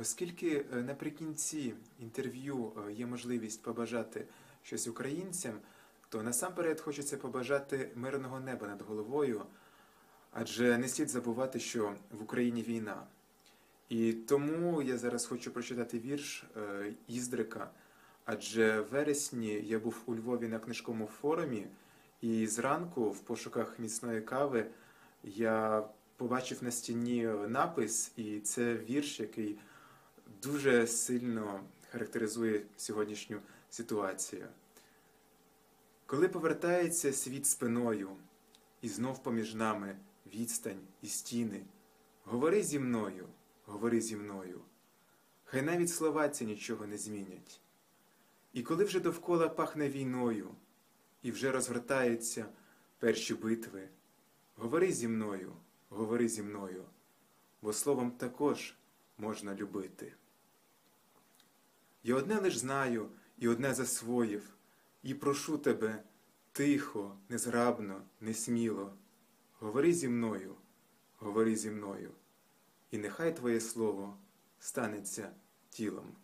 Оскільки е, наприкінці інтерв'ю е, є можливість побажати щось українцям, то насамперед хочеться побажати мирного неба над головою, адже не слід забувати, що в Україні війна. І тому я зараз хочу прочитати вірш е, Іздрика, адже в вересні я був у Львові на книжковому форумі, і зранку, в пошуках міцної кави, я побачив на стіні напис, і це вірш, який дуже сильно характеризує сьогоднішню ситуацію. Коли повертається світ спиною, і знов поміж нами відстань і стіни, говори зі мною, говори зі мною, хай навіть слова ці нічого не змінять. І коли вже довкола пахне війною, і вже розгортаються перші битви, говори зі мною, говори зі мною, бо словом також можна любити. Я одне лиш знаю і одне засвоїв, і прошу тебе тихо, незграбно, несміло, говори зі мною, говори зі мною, і нехай твоє слово станеться тілом.